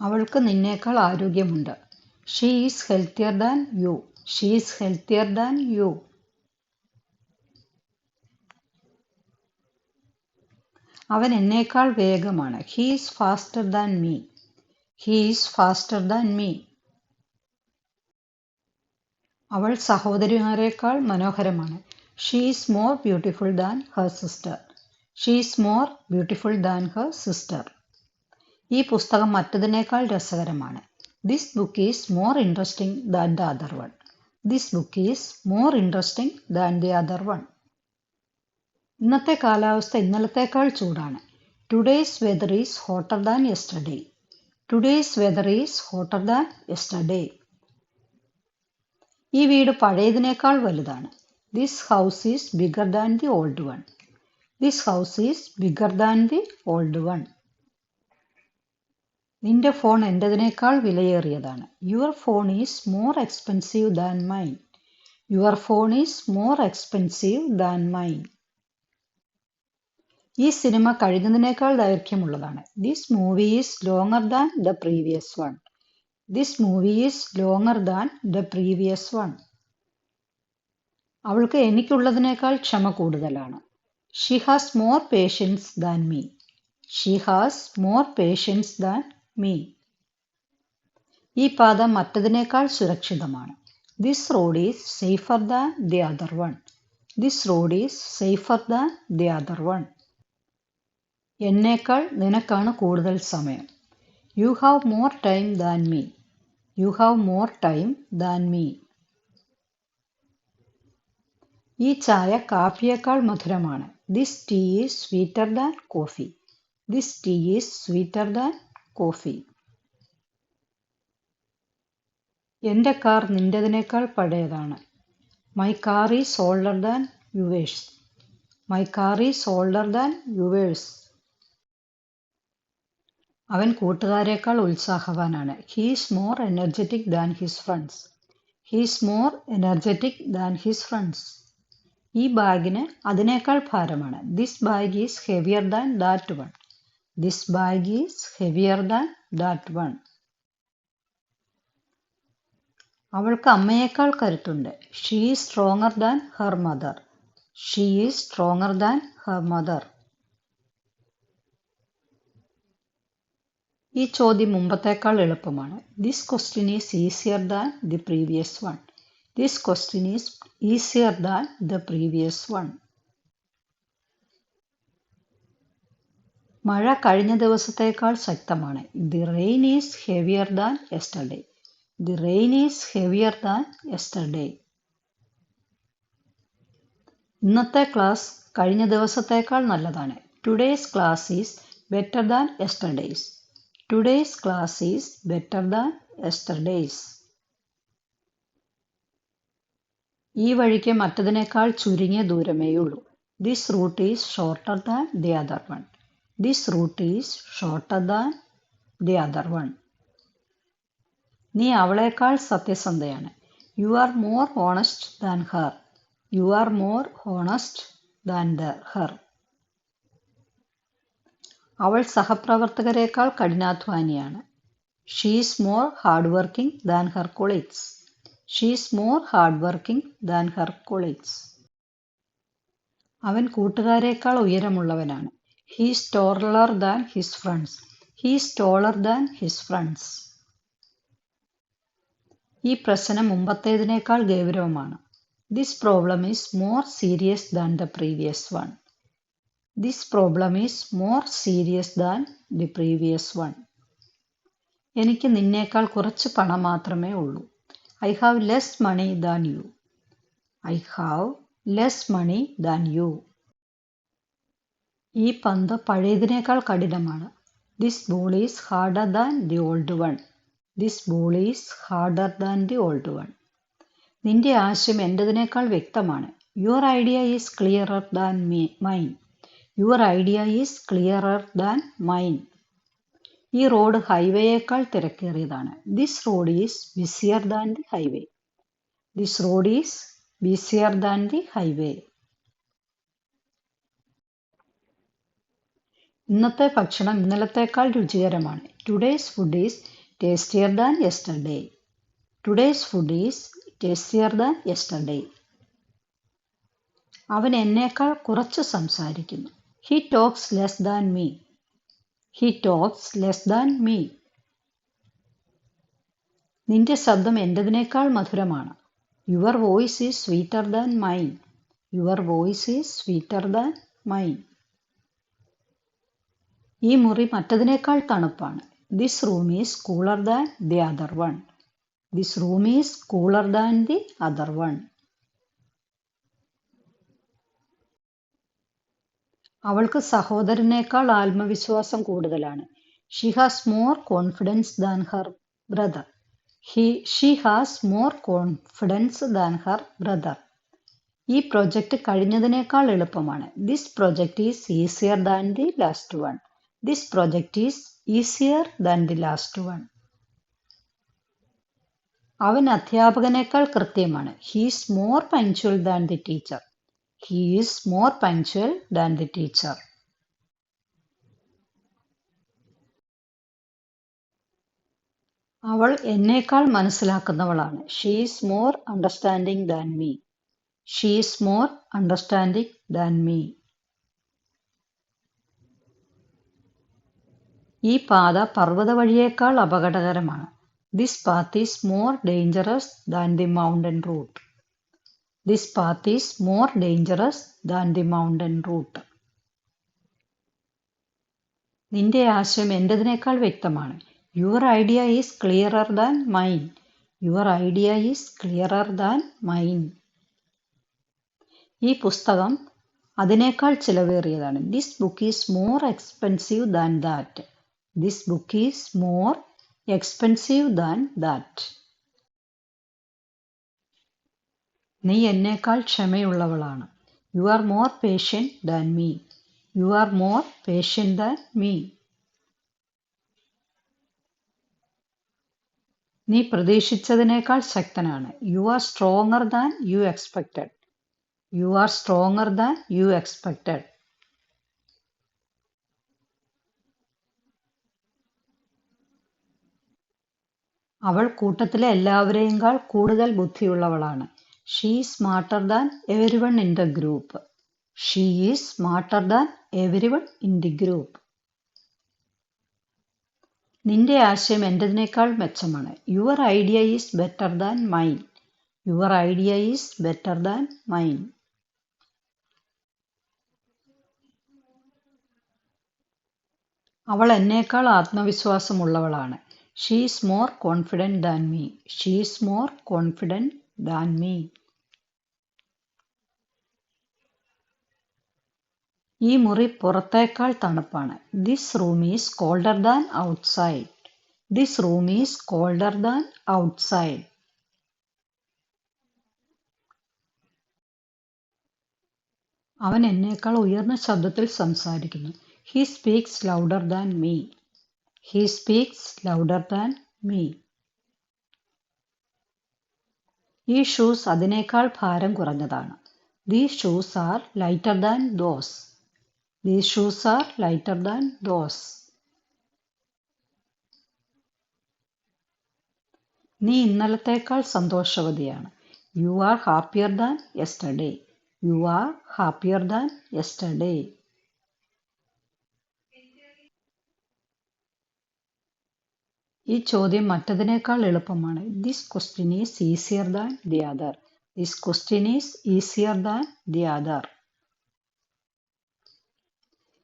അവൾക്ക് നിന്നേക്കാൾ ആരോഗ്യമുണ്ട്. She is healthier than you she is healthier than you അവൻ എന്നേക്കാൾ വേഗമാണ്. He is faster than me he is faster than me അവൾ സഹോദരിമാരെക്കാൾ മനോഹരമാണ്. She is more beautiful than her sister she is more beautiful than her sister ഈ പുസ്തകം മറ്റതിനേക്കാൾ രസകരമാണ്. This book is more interesting than the other one this book is more interesting than the other one ഇന്നത്തെ കാലാവസ്ഥ ഇന്നലത്തേക്കാൾ ചൂടാണ്. Today's weather is hotter than yesterday today's weather is hotter than yesterday ഈ വീട് പഴയതിനേക്കാൾ വലുതാണ്. This house is bigger than the old one this house is bigger than the old one നിന്റെ phone എന്റെതിനേക്കാൾ വിലയേറിയതാണ്. Your phone is more expensive than mine your phone is more expensive than mine ഈ cinema കഴിഞ്ഞതിനേക്കാൾ ദൈർഘ്യമുള്ളതാണ്. This movie is longer than the previous one this movie is longer than the previous one അവൾക്ക് എനിക്കുള്ളതിനേക്കാൾ ക്ഷമ കൂടുതലാണ്. She has more patience than me she has more patience than me ഈ പാത മറ്റതിനേക്കാൾ സുരക്ഷിതമാണ്. This road is safer than the other one this road is safer than the other one എന്നേക്കാൾ നിനക്കാണ് കൂടുതൽ സമയം. You have more time than me you have more time than me ഈ ചായ കാപ്പിയേക്കാൾ മധുരമാണ്. This tea is sweeter than coffee this tea is sweeter than coffee. എന്റെ car നിന്റെതിനേക്കാൾ പഴയതാണ്. My car is older than yours my car is older than yours അവൻ കൂട്ടുകാരേക്കാൾ ഉത്സാഹവാനാണ്. He's more energetic than his friends he's more energetic than his friends ഈ ബാഗിന് അതിനേക്കാൾ ഭാരമാണ്. This bag is heavier than that one this bag is heavier than that one. അവൾക്ക് അമ്മയേക്കാൾ കരുത്തുണ്ട്. She is stronger than her mother she is stronger than her mother ഈ ചോദ്യം മുമ്പത്തേക്കാൾ എളുപ്പമാണ്. This question is easier than the previous one this question is easier than the previous one മഴ കഴിഞ്ഞ ദിവസത്തേക്കാൾ ശക്തമാണ്. The rain is heavier than yesterday the rain is heavier than yesterday ഇന്നത്തെ class കഴിഞ്ഞ ദിവസത്തേക്കാൾ നല്ലതാണ്. Today's class is better than yesterday's today's class is better than yesterday's ഈ വഴിക്ക് മറ്റതിനേക്കാൾ ചുരുങ്ങിയ ദൂരമേയുള്ളൂ. This route is shorter than the other one this route is shorter than the other one നീ അവളേക്കാൾ സത്യസന്ധയാണ്. You are more honest than her you are more honest than the her അവൾ സഹപ്രവർത്തകരെക്കാൾ കഠിനാധ്വാനിയാണ്. She's more hard working than her colleagues she's more hard working than her colleagues അവൻ കൂട്ടുകാരേക്കാൾ ഉയരമുള്ളവനാണ്. He's taller than his friends is taller than his friends ഈ പ്രശ്നം മുമ്പത്തേതിനേക്കാൾ ഗൗരവമാണ്. This problem is more serious than the previous one this problem is more serious than the previous one എനിക്ക് നിന്നേക്കാൾ കുറച്ച് പണം മാത്രമേ ഉള്ളൂ. I have less money than you I have less money than you ഈ പന്ത് പഴയതിനേക്കാൾ കഠിനമാണ്. This ball is harder than the old one this ball is harder than the old one നിന്റെ ആശയം എന്റെതിനേക്കാൾ വ്യക്തമാണ്. Your idea is clearer than me mine your idea is clearer than mine ഈ road ഹൈവേയേക്കാൾ തിരക്കേറിയതാണ്. This road is busier than the highway this road is busier than the highway ഇന്നത്തെ ഭക്ഷണം ഇന്നലത്തേക്കാൾ രുചികരമാണ്. Today's food is tastier than yesterday today's food is tastier than yesterday അവൻ എന്നേക്കാൾ കുറച്ച് സംസാരിക്കുന്നു. He talks less than me he talks less than me നിന്റെ ശബ്ദം എന്റെതിനേക്കാൾ മധുരമാണ്. Your voice is sweeter than mine your voice is sweeter than mine ഈ മുറി മറ്റതിനേക്കാൾ തണുപ്പാണ്. This room is cooler than the other one this room is cooler than the other one അവൾക്ക് സഹോദരനേക്കാൾ ആത്മവിശ്വാസം കൂടുതലാണ്. She has more confidence than her brother he she has more confidence than her brother ഈ project കഴിഞ്ഞതിനേക്കാൾ എളുപ്പമാണ്. This project is easier than the last one this project is easier than the last one അവൻ അധ്യാപകനേക്കാൾ കൃത്യമാണ്. He's more punctual than the teacher he is more punctual than the teacher അവൾ എന്നേക്കാൾ മനസ്സിലാക്കുന്നവളാണ്. She is more understanding than me she is more understanding than me ഈ പാത പർവത വഴിയേക്കാൾ അപകടകരമാണ്. This path is more dangerous than the mountain route this path is more dangerous than the mountain route നിന്റെ ആശയം എന്റെതിനേക്കാൾ വ്യക്തമാണ്. Your idea is clearer than mine your idea is clearer than mine ഈ പുസ്തകം അതിനേക്കാൾ ചിലവേറിയതാണ്. This book is more expensive than that this book is more expensive than that നീ എന്നേക്കാൾ ക്ഷമയുള്ളവളാണ്. You are more patient than me you are more patient than me നീ പ്രതീക്ഷിച്ചതിനേക്കാൾ ശക്തനാണ്. You are stronger than you expected you are stronger than you expected അവൾ കൂട്ടത്തിലെ എല്ലാവരെയുംകാൾ കൂടുതൽ ബുദ്ധിയുള്ളവളാണ്. She smarter than everyone in the group she is smarter than everyone in the group നിന്റെ ആശയം എന്റെതിനേക്കാൾ മെച്ചമാണ്. Your idea is better than mine your idea is better than mine അവൾ എന്നേക്കാൾ ആത്മവിശ്വാസമുള്ളവളാണ്. She is more confident than me. She is more confident than me. ഈ മുറി പുറത്തേക്കാൾ തണുപ്പാണ്. This room is colder than outside this room is colder than outside അവൻ എന്നേക്കാൾ ഉയർന്ന ശബ്ദത്തിൽ സംസാരിക്കുന്നു. He speaks louder than me he speaks louder than me ഈ ഷൂസ് അതിനേക്കാൾ ഭാരം കുറഞ്ഞതാണ്. These shoes are lighter than those these shoes are lighter than those നീ ഇന്നലത്തേക്കാൾ സന്തോഷവതിയാണ്. You are happier than yesterday you are happier than yesterday ഈ ചോദ്യം മറ്റതിനേക്കാൾ എളുപ്പമാണ്. This question is easier than the other this question is easier than the other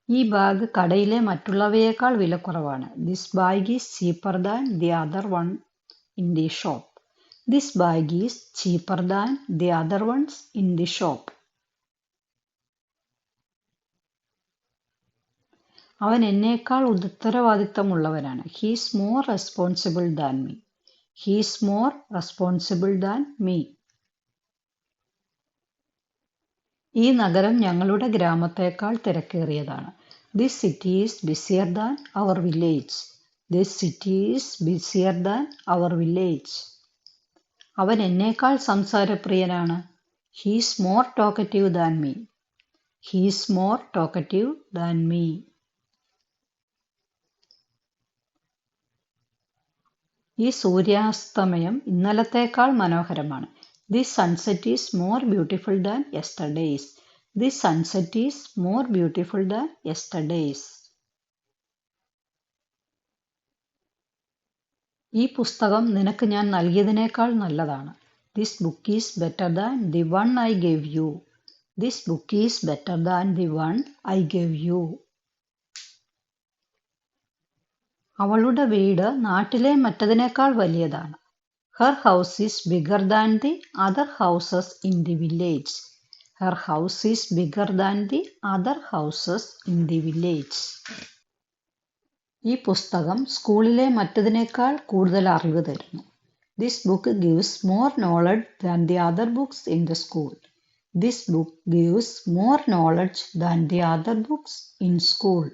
ഈ bag കടയിലെ മറ്റുള്ളവയേക്കാൾ വിലക്കുറവാണ്. This bag is cheaper than the other one in the shop this bag is cheaper than the other ones in the shop അവൻ എന്നേക്കാൾ ഉത്തരവാദിത്തമുള്ളവനാണ് he's more responsible than me he's more responsible than me ഈ നഗരം ഞങ്ങളുടെ ഗ്രാമത്തേക്കാൾ തിരക്കേറിയതാണ്. This city is busier than our village this city is busier than our village അവൻ എന്നേക്കാൾ സംസാരപ്രിയനാണ്. He's more talkative than me he's more talkative than me ഈ സൂര്യാസ്തമയം ഇന്നലത്തേക്കാൾ മനോഹരമാണ്. The sunset is more beautiful than yesterday's the sunset is more beautiful than yesterday's ഈ പുസ്തകം നിനക്ക് ഞാൻ നൽകിയതിനേക്കാൾ നല്ലതാണ്. This book is better than the one I gave you this book is better than the one I gave you അവളുടെ വീട് നാട്ടിലെ മറ്റതിനേക്കാൾ വലിയതാണ്. Her house is bigger than the other houses in the village her house is bigger than the other houses in the village ഈ പുസ്തകം സ്കൂളിലെ മറ്റതിനേക്കാൾ കൂടുതൽ അറിവ് തരുന്നു. This book gives more knowledge than the other books in the school this book gives more knowledge than the other books in school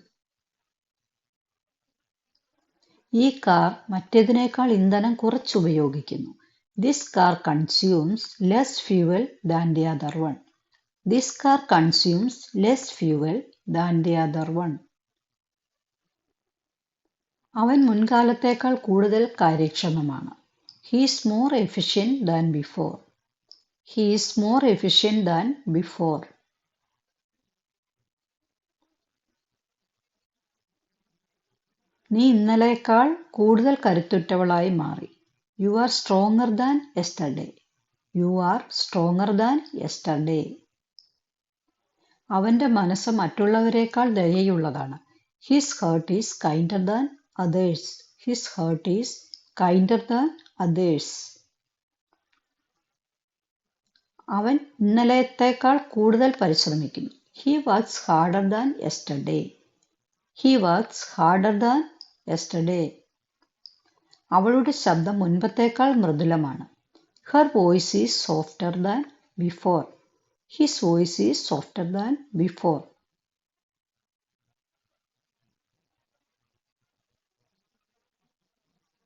ഈ car മറ്റേതിനേക്കാൾ ഇന്ധനം കുറച്ച് ഉപയോഗിക്കുന്നു this car consumes less fuel than the other one this car consumes less fuel than the other one അവൻ മുൻകാലത്തേക്കാൾ കൂടുതൽ കാര്യക്ഷമമാണ്. He's more efficient than before he's more efficient than before നീ ഇന്നലേക്കാൾ കൂടുതൽ കരുത്തുറ്റവളായി മാറി. You are stronger than yesterday you are stronger than yesterday അവന്റെ മനസ്സ് മറ്റുള്ളവരെക്കാൾ ദയയുള്ളതാണ്. His heart is kinder than others his heart is kinder than others അവൻ ഇന്നലത്തേക്കാൾ കൂടുതൽ പരിശ്രമിക്കുന്നു. He works harder than yesterday he works harder than yesterday അവളുടെ ശബ്ദം മുൻപത്തേക്കാൾ മൃദുലമാണ്. Her voice is softer than before his voice is softer than before